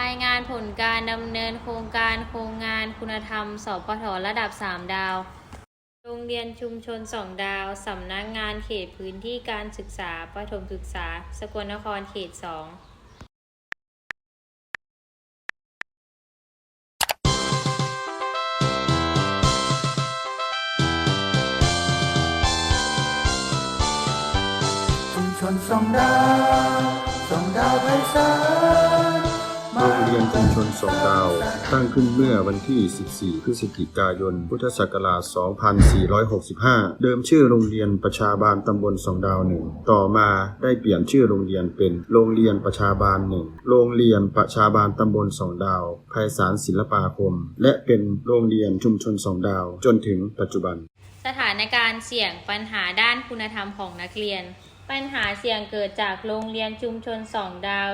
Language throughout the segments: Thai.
รายงานผลการดำเนินโครงการโครงงานคุณธรรม สปทระดับ 3 ดาว โรงเรียนชุมชน 2 ดาว สำนักงานเขตพื้นที่การศึกษาประถมศึกษา สกลนครเขต 2ชุมชนสองดาวสองดาวไพศาล โรงเรียนชุมชนสองดาว ตั้งขึ้นเมื่อวันที่ 14 พฤศจิกายน พุทธศักราช 2465 เดิมชื่อโรงเรียนประชาบาลตำบลสองดาวหนึ่ง ต่อมาได้เปลี่ยนชื่อโรงเรียนเป็นโรงเรียนประชาบาลหนึ่ง โรงเรียนประชาบาลตำบลสองดาวไพศาลศิลปาคม และเป็นโรงเรียนชุมชนสองดาว จนถึงปัจจุบัน สถานการณ์เสี่ยงปัญหาด้านคุณธรรมของนักเรียน ปัญหาเสี่ยงเกิดจากโรงเรียนชุมชนสองดาว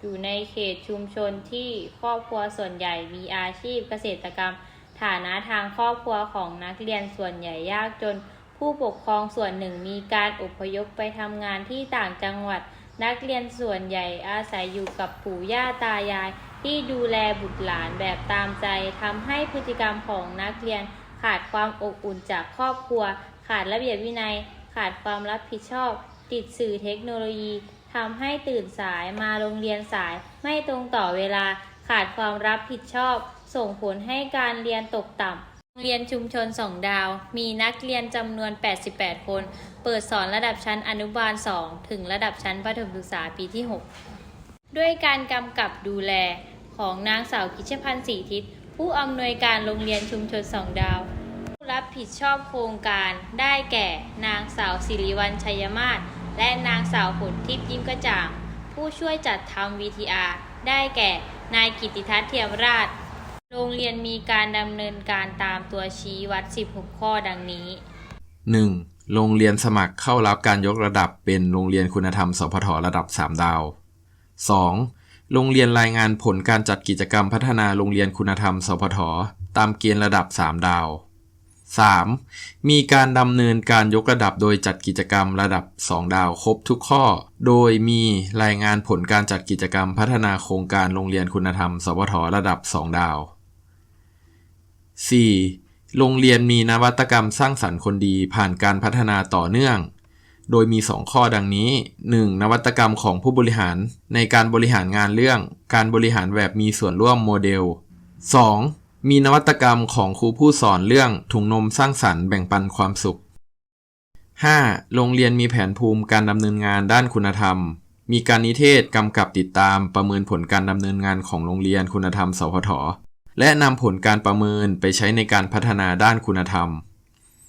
อยู่ในเขตชุมชนที่ครอบครัวส่วนใหญ่มีอาชีพเกษตรกรรม ฐานะทางครอบครัวของนักเรียนส่วนใหญ่ยากจน ผู้ปกครองส่วนหนึ่งมีการอพยพไปทำงานที่ต่างจังหวัด นักเรียนส่วนใหญ่อาศัยอยู่กับปู่ย่าตายาย ที่ดูแลบุตรหลานแบบตามใจทำให้พฤติกรรมของนักเรียนขาดความอบอุ่นจากครอบครัว ขาดระเบียบวินัย ขาดความรับผิดชอบ ติดสื่อเทคโนโลยี ทำให้ตื่นสายมาโรงเรียนสาย ไม่ตรงต่อเวลาขาดความรับผิดชอบ ส่งผลให้การเรียนตกต่ำโรงเรียนชุมชนสองดาว มีนักเรียนจำนวน 88 คน เปิดสอนระดับชั้นอนุบาล 2 ถึงระดับชั้นประถมศึกษาปีที่ 6 ด้วยการกำกับดูแลของนางสาวกิจพันธ์ศรีทิศ ผู้อำนวยการโรงเรียนชุมชนสองดาว ผู้รับผิดชอบโครงการได้แก่นางสาวสิริวัลชัยมาศ และนางสาวผลทิพย์ยิ้มกระจ่าง ผู้ช่วยจัดทำ VTR ได้แก่ นายกิติทัศน์เทียมราช โรงเรียนมีการดำเนินการตามตัวชี้วัด 16 ข้อดังนี้ 1. โรงเรียนสมัครเข้ารับการยกระดับเป็นโรงเรียนคุณธรรมสพทระดับ 3 ดาว 2. โรงเรียนรายงานผลการจัดกิจกรรมพัฒนาโรงเรียนคุณธรรมสพทตามเกณฑ์ระดับ 3 ดาว 3. มีการดำเนินการยกระดับโดยจัดกิจกรรมระดับ 2 ดาวครบทุกข้อ โดยมีรายงานผลการจัดกิจกรรมพัฒนาโครงการโรงเรียนคุณธรรมสพทระดับ 2 ดาว 4. โรงเรียนมีนวัตกรรมสร้างสรรค์คนดีผ่านการพัฒนาต่อเนื่อง โดยมี 2 ข้อดังนี้ 1. นวัตกรรมของผู้บริหารในการบริหารงานเรื่อง การบริหารแบบมีส่วนร่วมโมเดล 2. มีนวัตกรรมของครูผู้สอนเรื่องถุงนมสร้างสรรค์แบ่งปันความสุข 5. โรงเรียนมีแผนภูมิการดำเนินงานด้านคุณธรรม มีการนิเทศกำกับติดตามประเมินผลการดำเนินงานของโรงเรียนคุณธรรมสพทและนำผลการประเมินไปใช้ในการพัฒนาด้านคุณธรรม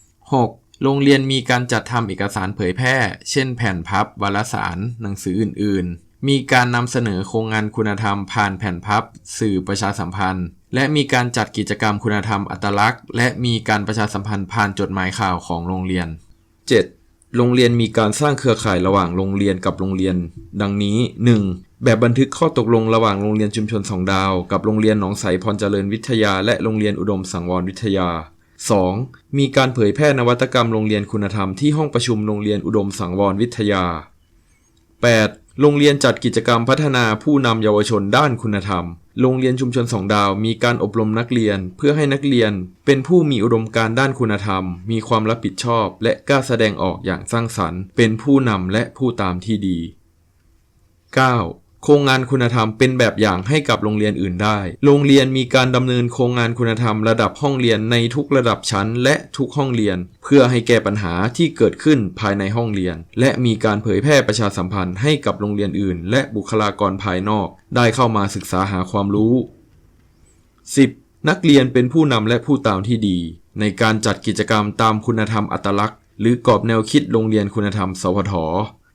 6. โรงเรียนมีการจัดทำเอกสารเผยแพร่ เช่น แผ่นพับ วารสาร หนังสืออื่น ๆ มีการนำเสนอโครงงานคุณธรรมผ่านแผ่นพับ สื่อประชาสัมพันธ์ และมีการจัดกิจกรรมคุณธรรมอัตลักษณ์ และมีการประชาสัมพันธ์ผ่านจดหมายข่าวของโรงเรียน 7. โรงเรียนมีการสร้างเครือข่ายระหว่างโรงเรียนกับโรงเรียน ดังนี้ 1. แบบบันทึกข้อตกลงระหว่างโรงเรียนชุมชนสองดาว กับโรงเรียนหนองใสพรเจริญวิทยา และโรงเรียนอุดมสังวรวิทยา 2. มีการเผยแพร่นวัตกรรมโรงเรียนคุณธรรมที่ห้องประชุมโรงเรียนอุดมสังวรวิทยา 8. โรงเรียนจัดกิจกรรมพัฒนาผู้นำเยาวชนด้านคุณธรรม โรงเรียนชุมชนสองดาวมีการอบรมนักเรียน เพื่อให้นักเรียน เป็นผู้มีอุดมการด้านคุณธรรม มีความรับผิดชอบ และกล้าแสดงออกอย่างสร้างสรรค์ เป็นผู้นำและผู้ตามที่ดี 9. โครงงานคุณธรรมเป็นแบบอย่างให้กับโรงเรียนอื่นได้ โรงเรียนมีการดำเนินโครงงานคุณธรรมระดับห้องเรียนในทุกระดับชั้น และทุกห้องเรียน เพื่อให้แก้ปัญหาที่เกิดขึ้นภายในห้องเรียน และมีการเผยแพร่ประชาสัมพันธ์ให้กับโรงเรียนอื่น และบุคลากรภายนอก ได้เข้ามาศึกษาหาความรู้ 10. นักเรียนเป็นผู้นำและผู้ตามที่ดี ในการจัดกิจกรรมตามคุณธรรมอัตลักษณ์ หรือกรอบแนวคิดโรงเรียนคุณธรรมสพท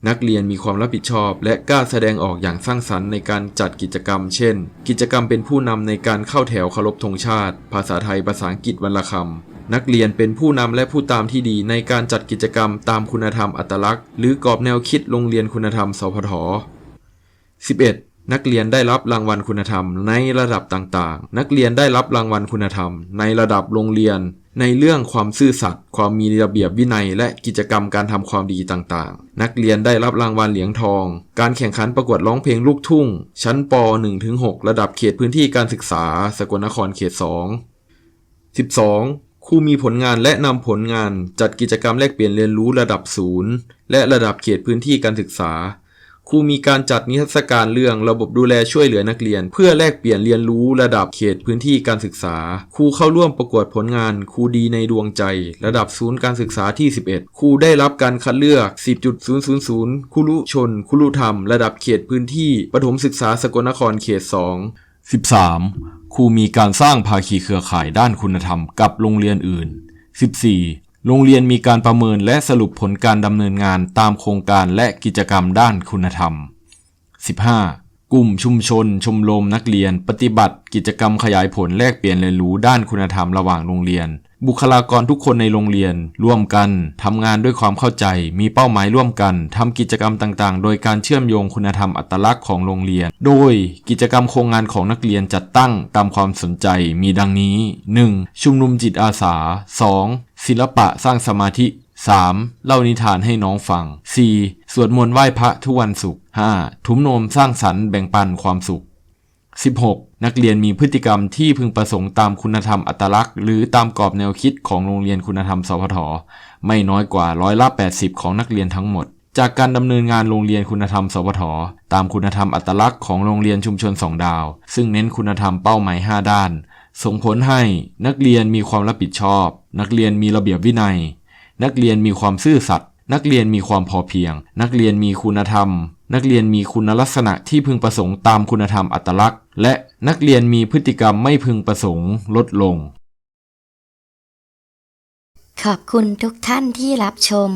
นักเรียนมีความรับผิดชอบ และกล้าแสดงออกอย่างสร้างสรรค์ในการจัดกิจกรรม เช่น กิจกรรมเป็นผู้นำในการเข้าแถวเคารพธงชาติ ภาษาไทยภาษาอังกฤษวรรณคำนักเรียนเป็นผู้นำและผู้ตามที่ดีในการจัดกิจกรรมตามคุณธรรมอัตลักษณ์ หรือกรอบแนวคิดโรงเรียนคุณธรรมสพท 11. นักเรียนได้รับรางวัลคุณธรรมในระดับต่างๆ นักเรียนได้รับรางวัลคุณธรรม ในระดับโรงเรียน ในเรื่องความซื่อสัตย์ ความมีระเบียบวินัย และกิจกรรมการทำความดีต่างๆ นักเรียนได้รับรางวัลเหรียญทอง การแข่งขันประกวดร้องเพลงลูกทุ่ง ชั้นป .1-6 ระดับเขตพื้นที่การศึกษา สกลนครเขต 2 12. ครูมีผลงานและนำผลงาน จัดกิจกรรมแลกเปลี่ยนเรียนรู้ระดับศูนย์และระดับเขตพื้นที่การศึกษา ครูมีการจัดนิทรรศการเรื่องระบบดูแลช่วยเหลือนักเรียน เพื่อแลกเปลี่ยนเรียนรู้ระดับเขตพื้นที่การศึกษา ครูเข้าร่วมประกวดผลงานครูดีในดวงใจ ระดับศูนย์การศึกษาที่ 11 ครูได้รับการคัดเลือก 10.000ครูรุชนครูรุธรรม ระดับเขตพื้นที่ประถมศึกษาสกลนครเขต 2 13. ครูมีการสร้างภาคีเครือข่ายด้านคุณธรรมกับโรงเรียนอื่น 14. โรงเรียนมีการประเมินและสรุปผลการดำเนินงานตามโครงการและกิจกรรมด้านคุณธรรม 15. กลุ่มชุมชน ชมรมนักเรียน ปฏิบัติ กิจกรรมขยายผลแลกเปลี่ยนเรียนรู้ด้านคุณธรรมระหว่างโรงเรียน บุคลากรทุกคนในโรงเรียน ร่วมกันทำงานด้วยความเข้าใจ มีเป้าหมายร่วมกันทำกิจกรรมต่างๆ โดยการเชื่อมโยงคุณธรรมอัตลักษณ์ของโรงเรียน โดยกิจกรรมโครงงานของนักเรียนจัดตั้งตามความสนใจมีดังนี้ 1. ชุมนุมจิตอาสา 2. ศิลปะสร้างสมาธิ 3. เล่านิทานให้น้องฟัง 4. สวดมนต์ไหว้พระทุกวันศุกร์ 5. ทุ้มโนมสร้างสรรค์แบ่งปันความสุข 16. นักเรียนมีพฤติกรรมที่พึงประสงค์ตามคุณธรรมอัตลักษณ์ หรือตามกรอบแนวคิดของโรงเรียนคุณธรรมสพทไม่น้อยกว่าร้อยละ 80 ของนักเรียนทั้งหมด จากการดำเนินงานโรงเรียนคุณธรรมสพทตามคุณธรรมอัตลักษณ์ของโรงเรียนชุมชนสองดาว ซึ่งเน้นคุณธรรมเป้าหมาย 5 ด้าน ส่งผลให้นักเรียนมีความรับผิดชอบ นักเรียนมีระเบียบวินัย นักเรียนมีความซื่อสัตย์นักเรียนมีความพอเพียง นักเรียนมีคุณธรรม นักเรียนมีคุณลักษณะที่พึงประสงค์ตามคุณธรรมอัตลักษณ์ และนักเรียนมีพฤติกรรมไม่พึงประสงค์ลดลง ขอบคุณทุกท่านที่รับชม